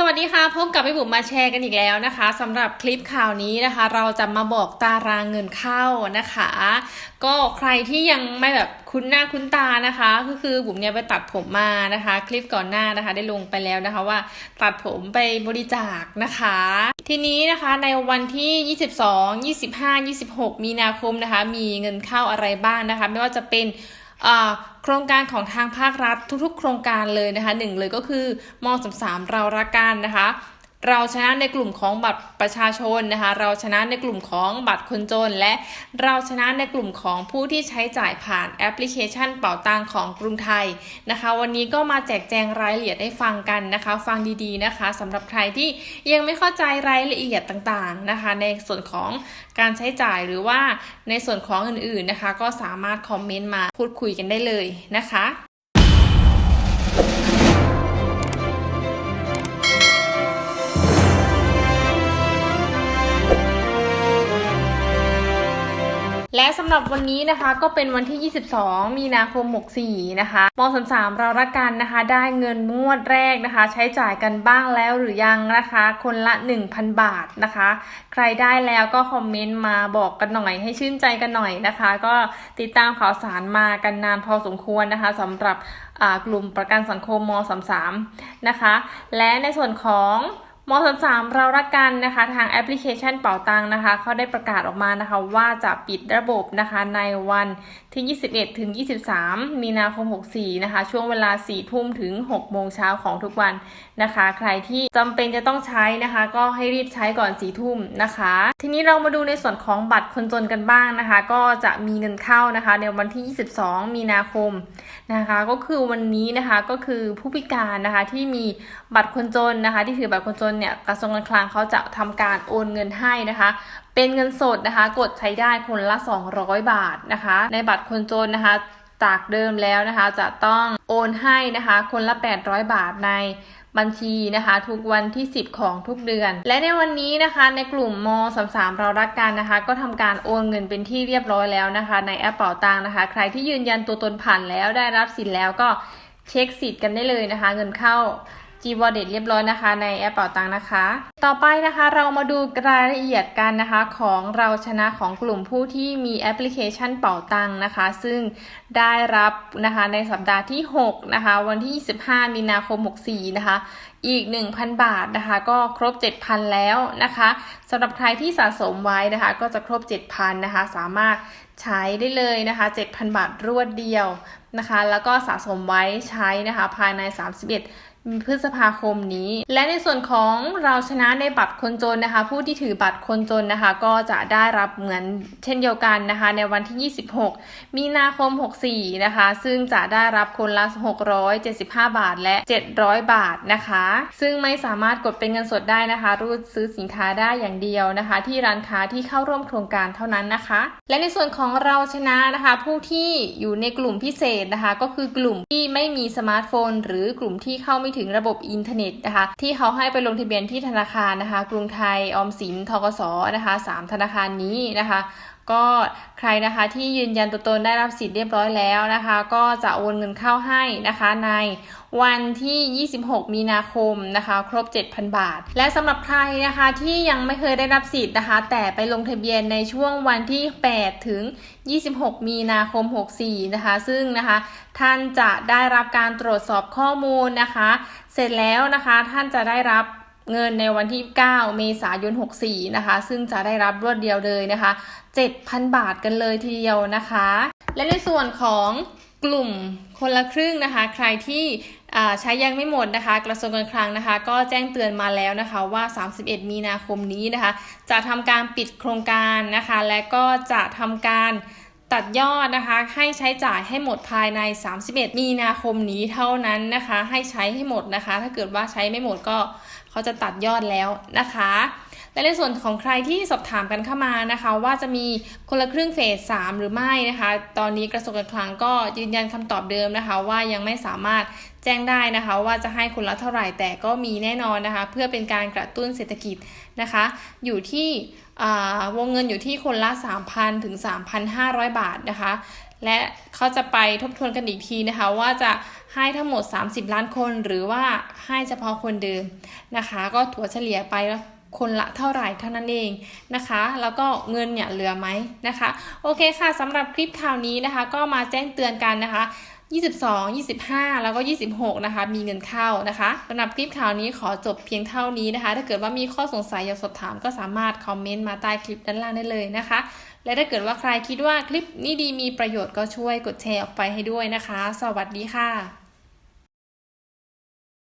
สวัสดีค่ะพบกับพี่บุ๋มมาแชร์กันอีกแล้วนะคะสำหรับคลิปข่าวนี้นะคะ เราจะมาบอกตารางเงินเข้านะคะ ก็ใครที่ยังไม่แบบคุ้นหน้าคุ้นตานะคะ ก็คือบุ๋มเนี่ยไปตัดผมมานะคะ คลิปก่อนหน้านะคะ ได้ลงไปแล้วนะคะว่าตัดผมไปบริจาคนะคะ ทีนี้นะคะในวันที่ 22 25 26 มีนาคมนะคะ มีเงินเข้าอะไรบ้างนะคะ ไม่ว่าจะเป็น โครงการของทางภาครัฐทุกๆ โครงการเลยนะคะหนึ่งเลยก็คือมสสามเรารักกันนะคะ เราชนะในกลุ่มของบัตรประชาชนนะคะ เราชนะในกลุ่มของบัตรคนจน และเราชนะในกลุ่มของผู้ที่ใช้จ่ายผ่านแอปพลิเคชันเป่าตังของกรุงไทยนะคะ วันนี้ก็มาแจกแจงรายละเอียดให้ฟังกันนะคะ ฟังดีๆนะคะสำหรับใครที่ยังไม่เข้าใจรายละเอียดต่างๆนะคะ ในส่วนของการใช้จ่ายหรือว่าในส่วนของอื่นๆนะคะ ก็สามารถคอมเมนต์มาพูดคุยกันได้เลยนะคะ และสำหรับวันนี้นะคะก็เป็นวันที่ 22 มีนาคม 64 นะคะม33เรารักกันนะคะ ได้เงินงวดแรกนะคะ ใช้จ่ายกันบ้างแล้วหรือยังนะคะ คนละ 1,000 บาทนะคะ ใครได้แล้วก็คอมเมนต์มาบอกกันหน่อย ให้ชื่นใจกันหน่อยนะคะ ก็ติดตามข่าวสารมากันนานพอสมควรนะคะสำหรับกลุ่มประกันสังคมม 33 นะคะ และในส่วนของ มสามเรารักกันนะคะทางแอปพลิเคชันเป่าตังนะคะเขาได้ประกาศออกมานะคะว่าจะปิดระบบนะคะในวันที่ 21 ถึง 23 มีนาคม 64 นะคะ ช่วงเวลา 4 ทุ่มถึง 6 โมงเช้าของทุกวันนะคะ ใครที่จำเป็นจะต้องใช้นะคะ ก็ให้รีบใช้ก่อน 4 ทุ่มนะคะ ทีนี้เรามาดูในส่วนของบัตรคนจนกันบ้างนะคะ ก็จะมีเงินเข้านะคะ ในวันที่ 22 มีนาคมนะคะ ก็คือวันนี้นะคะก็คือผู้พิการนะคะที่มีบัตรคนจนนะคะ ที่ถือบัตรคนจนเนี่ยกระทรวงการคลังเขาจะทำการโอนเงินให้นะคะ เป็นเงินสดนะคะ กดใช้ได้คนละ 200 บาทนะคะ ในบัตรคนจนนะคะจากเดิมแล้วนะคะ จะต้องโอนให้นะคะ คนละ 800 บาทในบัญชีนะคะ ทุกวันที่ 10 ของทุกเดือน และในวันนี้นะคะ ในกลุ่มม33เรารักกันนะคะ ก็ทำการโอนเงินเป็นที่เรียบร้อยแล้วนะคะ ในแอปเป๋าตังนะคะ ใครที่ยืนยันตัวตนผ่านแล้วได้รับสิทธิ์แล้วก็เช็คสิทธิ์กันได้เลยนะคะ เงินเข้า g w a l l e t เรียบร้อยนะคะ ในแอปเป่าตังนะคะ ต่อไปนะคะเรามาดูรายละเอียดกันนะคะของเราชนะของกลุ่มผู้ที่มีแอปพลิเคชันเป่าตังนะคะ ซึ่งได้รับนะคะในสัปดาห์ที่ 6 นะคะ วันที่ 25 มีนาคม 64 นะคะ อีก 1,000 บาทนะคะ ก็ครบ 7,000 แล้วนะคะสำหรับใครที่สะสมไว้นะคะ ก็จะครบ 7,000 นะคะ สามารถใช้ได้เลยนะคะ 7,000 บาทรวดเดียวนะคะ แล้วก็สะสมไว้ใช้นะคะ ภายใน 31 พฤษภาคมนี้ และในส่วนของเราชนะในบัตรคนจนนะคะ ผู้ที่ถือบัตรคนจนนะคะ ก็จะได้รับเหมือนเช่นเดียวกันนะคะ ในวันที่ 26 มีนาคม 64 นะคะ ซึ่งจะได้รับคนละ 675 บาทและ 700 บาทนะคะ ซึ่งไม่สามารถกดเป็นเงินสดได้นะคะ รูดซื้อสินค้าได้อย่างเดียวนะคะ ที่ร้านค้าที่เข้าร่วมโครงการเท่านั้นนะคะ และในส่วนของเราชนะนะคะ ผู้ที่อยู่ในกลุ่มพิเศษนะคะ ก็คือกลุ่มที่ไม่มีสมาร์ทโฟน หรือกลุ่มที่เข้าไม่ถึงระบบอินเทอร์เน็ตนะคะ ที่เขาให้ไปลงทะเบียนที่ธนาคารนะคะ กรุงไทยออมสินทกสนะคะสามธนาคารนี้นะคะ ก็ใครนะคะที่ยืนยันตัวตนได้รับสิทธิ์เรียบร้อยแล้วนะคะ ก็จะโอนเงินเข้าให้นะคะในวันที่ 26 มีนาคมนะคะ ครบ 7,000 บาท และสำหรับใครนะคะที่ยังไม่เคยได้รับสิทธิ์นะคะ แต่ไปลงทะเบียนในช่วงวันที่ 8 ถึง 26 มีนาคม 64 นะคะ ซึ่งนะคะ ท่านจะได้รับการตรวจสอบข้อมูลนะคะ เสร็จแล้วนะคะท่านจะได้รับ เงินในวันที่ 9 เมษายน 64 นะคะ ซึ่งจะได้รับรวดเดียวเลยนะคะ 7,000 บาทกันเลยทีเดียวนะคะ และในส่วนของกลุ่มคนละครึ่งนะคะ ใครที่ใช้ยังไม่หมดนะคะ กระทรวงการคลังนะคะ ก็แจ้งเตือนมาแล้วนะคะว่า 31 มีนาคมนี้นะคะ จะทำการปิดโครงการนะคะ และก็จะทำการ ตัดยอดนะคะ ให้ใช้จ่ายให้หมดภายใน 31 มีนาคมนี้เท่านั้นนะคะ ให้ใช้ให้หมดนะคะ ถ้าเกิดว่าใช้ไม่หมดก็เขาจะตัดยอดแล้วนะคะ และในส่วนของใครที่สอบถามกันเข้ามานะคะ ว่าจะมีคนละครึ่งเฟส 3 หรือไม่นะคะ ตอนนี้กระทรวงการคลังก็ยืนยันคำตอบเดิมนะคะ ว่ายังไม่สามารถ จ้งได้นะคะ ว่าจะให้คนละเท่าไหร่แต่ก็มีแน่นอนนะคะ เพื่อเป็นการกระตุ้นเศรษฐกิจนะคะ อยู่ที่วงเงินอยู่ที่คนละ 3,000 ถึง 3,500 บาทนะคะ และเขาจะไปทบทวนกันอีกทีนะคะ ว่าจะให้ทั้งหมด 30 ล้านคนหรือว่าให้เฉพาะคนเดิมนะคะ ก็ถัวเฉลี่ยไปแล้วคนละเท่าไหร่เท่านั้นเองนะคะ แล้วก็เงินเนี่ยเหลือไหมนะคะ โอเคค่ะสำหรับคลิปข่าวนี้นะคะ ก็มาแจ้งเตือนกันนะคะ 22 25 แล้วก็ 26 นะคะ มีเงินเข้านะคะสำหรับคลิปข่าวนี้ขอจบเพียงเท่านี้นะคะ ถ้าเกิดว่ามีข้อสงสัยอยากสอบถามก็สามารถคอมเมนต์มาใต้คลิปด้านล่างได้เลยนะคะ และถ้าเกิดว่าใครคิดว่าคลิปนี้ดีมีประโยชน์ก็ช่วยกดแชร์ออกไปให้ด้วยนะคะ สวัสดีค่ะ